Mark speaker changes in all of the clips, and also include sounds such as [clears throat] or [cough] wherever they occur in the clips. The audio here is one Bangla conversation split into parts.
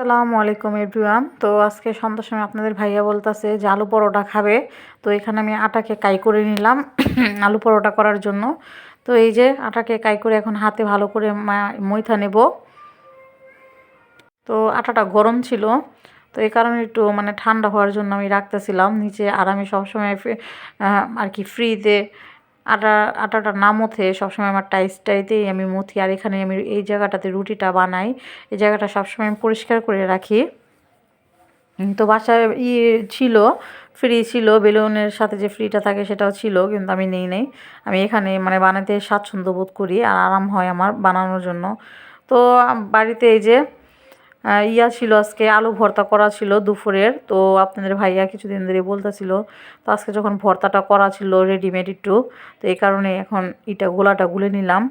Speaker 1: আসসালামু আলাইকুম এভরিওয়ান। তো আজকে সন্ধ্যার সময় আপনাদের ভাইয়া বলতেছে যে আলু পরোটা খাবে। তো এখানে আমি আটাকে কাই করে নিলাম [clears throat] আলু পরোটা করার জন্য। তো এই যে আটাকে কাই করে এখন হাতে ভালো করে মৈথা নেব। তো আটাটা গরম ছিল। তো এই কারণে একটু মানে ঠান্ডা হওয়ার জন্য আমি রাখতেছিলাম। নিচে আর আমি সবসময় আর কি ফ্রিতে আটা আটাটা না মথে সবসময় আমার টাইসটাইতেই আমি মথি। আর এখানে আমি এই জায়গাটাতে রুটিটা বানাই। এই জায়গাটা সবসময় আমি পরিষ্কার করে রাখি। তো বাসায় ই ছিল, ফ্রি ছিল, বেলুনের সাথে যে ফ্রিটা থাকে সেটাও ছিল, কিন্তু আমি নেই নেই। আমি এখানে মানে বানাতে স্বাচ্ছন্দ্য বোধ করি আর আরাম হয় আমার বানানোর জন্য। তো বাড়িতে এই যে ইয়া ছিল আজকে, আলু ভর্তা করা ছিল দুপুরের। তো আপনাদের ভাইয়া কিছুদিন ধরে বলতেছিল, তো আজকে যখন ভর্তাটা করা ছিল রেডিমেড একটু, তো এই কারণে এখন ইটা গোলাটা গুলে নিলাম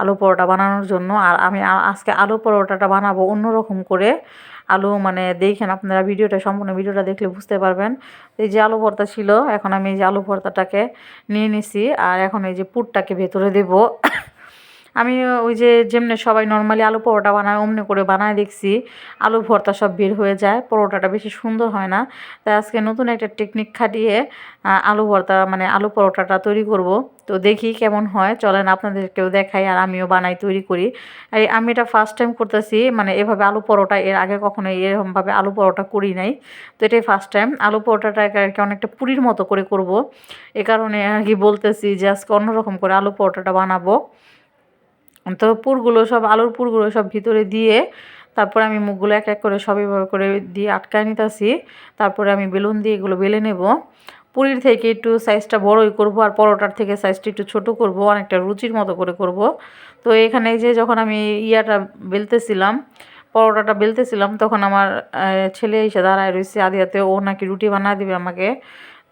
Speaker 1: আলু পরোটা বানানোর জন্য। আর আমি আজকে আলু পরোটাটা বানাবো অন্যরকম করে। আলু মানে দেখেন আপনারা ভিডিওটা, সম্পূর্ণ ভিডিওটা দেখলে বুঝতে পারবেন। এই যে আলু ভর্তা ছিল, এখন আমি এই যে আলু ভর্তাটাকে নিয়ে নিছি। আর এখন এই যে পুরটাকে ভেতরে দেবো। আমি ওই যে যেমনি সবাই নর্মালি আলু পরোটা বানায়, অমনি করে বানায় দেখছি। আলু ভর্তা সব বের হয়ে যায়, পরোটাটা বেশি সুন্দর হয় না। তাই আজকে নতুন একটা টেকনিক খাটিয়ে আলু ভর্তা মানে আলু পরোটাটা তৈরি করব। তো দেখি কেমন হয়, চলেন আপনাদেরকেও দেখাই আর আমিও বানাই, তৈরি করি। আমি এটা ফার্স্ট টাইম করতেছি মানে এভাবে আলু পরোটা, এর আগে কখনো এরকমভাবে আলু পরোটা করি নাই। তো এটাই ফার্স্ট টাইম আলু পরোটাটাকে আর কি অনেকটা পুরীর মতো করে করব। এ কারণে আর কি বলতেছি যে আজকে অন্যরকম করে আলু পরোটাটা বানাবো। তো পুরগুলো সব, আলুর পুরগুলো সব ভিতরে দিয়ে তারপরে আমি মুখগুলো এক এক করে সব এভাবে করে দিয়ে আটকায় নিতেছি। তারপরে আমি বেলুন দিয়ে এগুলো বেলে নেব। পুরীর থেকে একটু সাইজটা বড়ই করব আর পরোটার থেকে সাইজটা একটু ছোট করব, অনেকটা রুচির মতো করে করব। তো এখানে যে যখন আমি ইয়াটা বেলতেছিলাম, পরোটাটা বেলতেছিলাম, তখন আমার ছেলে এসে দাঁড়ায় রয়েছে আদিয়াতে। ও নাকি রুটি বানা দিবে আমাকে।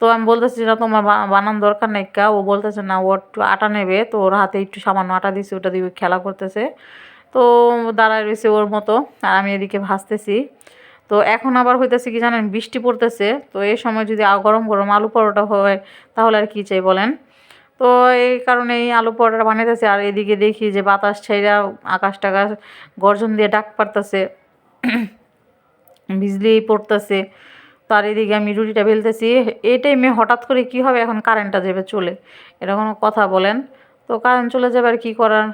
Speaker 1: তো আমি বলতেছি না তোমার বানান দরকার নেই, কা ও বলতেছে, না, ও একটু আটা নেবে। তো ওর হাতে একটু সামান্য আটা দিছে, ওটা দিয়ে খেলা করতেছে। তো দাঁড়ায় রয়েছে ওর মতো, আর আমি এদিকে ভাসতেছি। তো এখন আবার হইতেছে কি জানেন, বৃষ্টি পড়তেছে। তো এই সময় যদি গরম গরম আলু পরোটা হয়, তাহলে আর কি চাই বলেন? তো এই কারণে এই আলু পরোটা বানাইতেছে, আর এদিকে দেখি যে বাতাস ছাইরা আকাশ টাকাশ গর্জন দিয়ে ডাক পারতেছে। [clears throat] বিজলি পড়তেছে। তার এদিকে আমি রুটিটা বেলতেছি এই টাইমে হঠাৎ করে কি হবে? এখন কারেন্টটা যাবে চলে। এটা কোনো কথা বলেন। তো কারেন্ট চলে যাবে আর কী করার?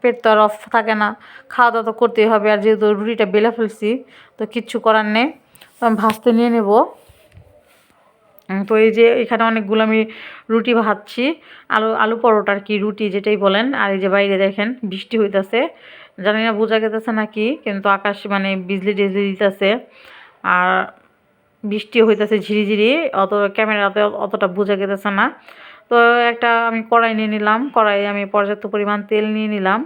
Speaker 1: পেট তো আর অফ থাকে না। খাওয়া দাওয়া তো করতেই হবে। আর যেহেতু রুটিটা বেলে ফেলছি, তো কিচ্ছু করার নেই। তো আমি ভাজতে নিয়ে নেব। তো এই যে এখানে অনেকগুলো আমি রুটি ভাজছি। আলু আলু পরোটার কি, রুটি যেটাই বলেন। আর এই যে বাইরে দেখেন, বৃষ্টি হইতেছে। জানি না, বোঝা গেতেছে নাকি, কিন্তু আকাশ মানে বিজলি টিজলি দিতেছে। আর বৃষ্টি হইতেছে ঝিরিঝিরি, অত ক্যামেরাতে অতটা বোঝা গেতেছে না। তো একটা আমি কড়াই নিয়ে নিলাম কড়াই আমি পর্যাপ্ত পরিমাণ তেল নিয়ে নিলাম।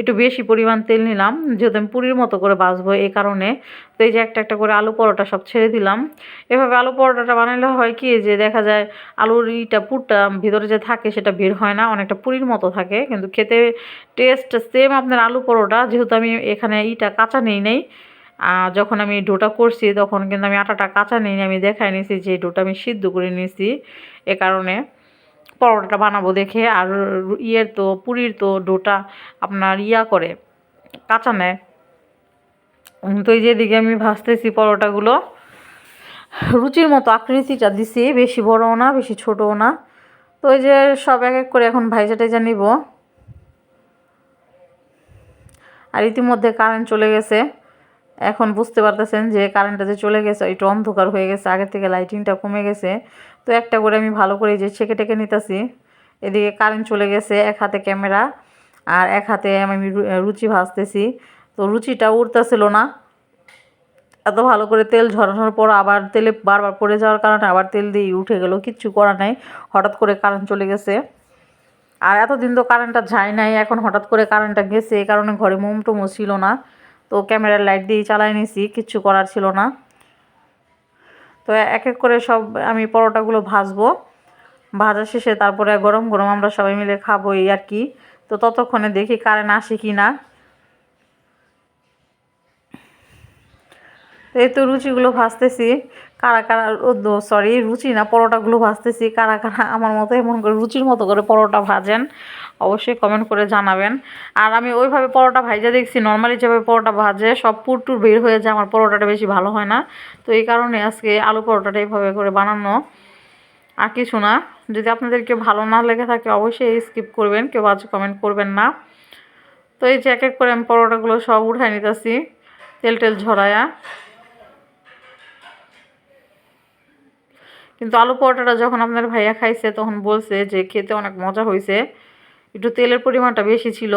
Speaker 1: একটু বেশি পরিমাণ তেল নিলাম, যেহেতু আমি পুরীর মতো করে বাঁচবো এই কারণে। তো এই যে একটা একটা করে আলু পরোটা সব ছেড়ে দিলাম। এভাবে আলু পরোটাটা বানালে হয় কি, যে দেখা যায় আলুর ইটা পুরটা ভিতরে যে থাকে সেটা বের হয় না, অনেকটা পুরীর মতো থাকে। কিন্তু খেতে টেস্ট সেম আপনার আলু পরোটা, যেহেতু আমি এখানে ইটা কাঁচা নেই নেই। যখন আমি ডোটা করছি, তখন কিন্তু আমি আটাটা কাঁচা নিই আমি দেখাই নিয়েছি যে ডোটা আমি সিদ্ধ করে নিয়েছি এ কারণে পরোটাটা বানাবো দেখে। আর ইয়ের তো, পুরীর তো ডোটা আপনার ইয়া করে, কাঁচা নেয়। তো যেদিকে আমি ভাজতেছি পরোটাগুলো, রুচির মতো আকৃতিটা দিছি, বেশি বড়ও না, বেশি ছোটও না। তো ওই যে সব এক এক করে এখন ভাইজা টাইজা নিব। আর ইতিমধ্যে কারেন্ট চলে গেছে। এখন বুঝতে পারতেছেন যে কারেন্টটা যে চলে গেছে, একটু অন্ধকার হয়ে গেছে, আগের থেকে লাইটিংটা কমে গেছে। তো একটা করে আমি ভালো করে যে ছেঁকে টেকে নিতেছি। এদিকে কারেন্ট চলে গেছে, এক হাতে ক্যামেরা আর এক হাতে আমি রুচি ভাজতেছি। তো রুচিটা উঠতেছিল না। এত ভালো করে তেল ঝরানোর পর আবার তেলে বারবার পড়ে যাওয়ার কারণে আবার তেল দিয়ে উঠে গেল, কিচ্ছু করা নাই। হঠাৎ করে কারেন্ট চলে গেছে। আর এতদিন তো কারেন্টটা যায় নাই, এখন হঠাৎ করে কারেন্টটা গেছে, এই কারণে ঘরে মোম টোমো ছিল না। তো ক্যামেরার লাইট দিয়ে চালাই নিছি কিছু করার ছিল না। তো এক এক করে সব আমি পরোটাগুলো ভাজবো। ভাজা শেষে তারপরে গরম গরম আমরা সবাই মিলে খাব এই আর কি। তো ততক্ষণে দেখি কারেন্ট আসে কি না এই তো রুচিগুলো ভাজতেছি। কারা কারা সরি রুচি না, পরোটাগুলো ভাজতেছি, কারা কারা আমার মতো এমন করে রুচির মতো করে পরোটা ভাজেন, অবশ্যই কমেন্ট করে জানাবেন। আর আমি ওইভাবে পরোটা ভাইজা দেখছি নর্মালি যেভাবে পরোটা ভাজে, সব পুরটুর বের হয়ে যায়, আমার পরোটাটা বেশি ভালো হয় না। তো এই কারণে আজকে আলু পরোটাটা এইভাবে করে বানানো। আর কিছু না, যদি আপনাদেরকে ভালো না লেগে থাকে অবশ্যই স্কিপ করবেন, কেউ আজ কমেন্ট করবেন না। তো এই যে এক এক করে আমি পরোটাগুলো সব উঠায় নিতেছি, তেল টেল ঝরায়া। কিন্তু আলু পরোটাটা যখন আপনার ভাইয়া খাইছে, তখন বলছে যে খেতে অনেক মজা হয়েছে একটু তেলের পরিমাণটা বেশি ছিল।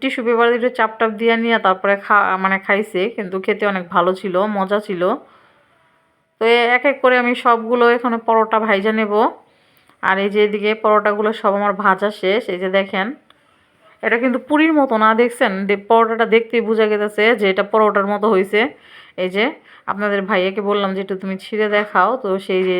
Speaker 1: টিস্যু পেপার একটু চাপ টাপ দিয়ে নিয়ে তারপরে খা মানে খাইছে, কিন্তু খেতে অনেক ভালো ছিল, মজা ছিল। তো এক এক করে আমি সবগুলো এখানে পরোটা ভাইজা নেব। আর এই যে এদিকে পরোটাগুলো সব আমার ভাজা শেষ, এই যে দেখেন। এটা কিন্তু পুরীর মতো না, দেখছেন? পরোটাটা দেখতেই বোঝা গেছে যে এটা পরোটার মতো হয়েছে এই যে, আপনাদের ভাইয়াকে বললাম যে একটু তুমি ছিঁড়ে দেখাও, তো সেই যে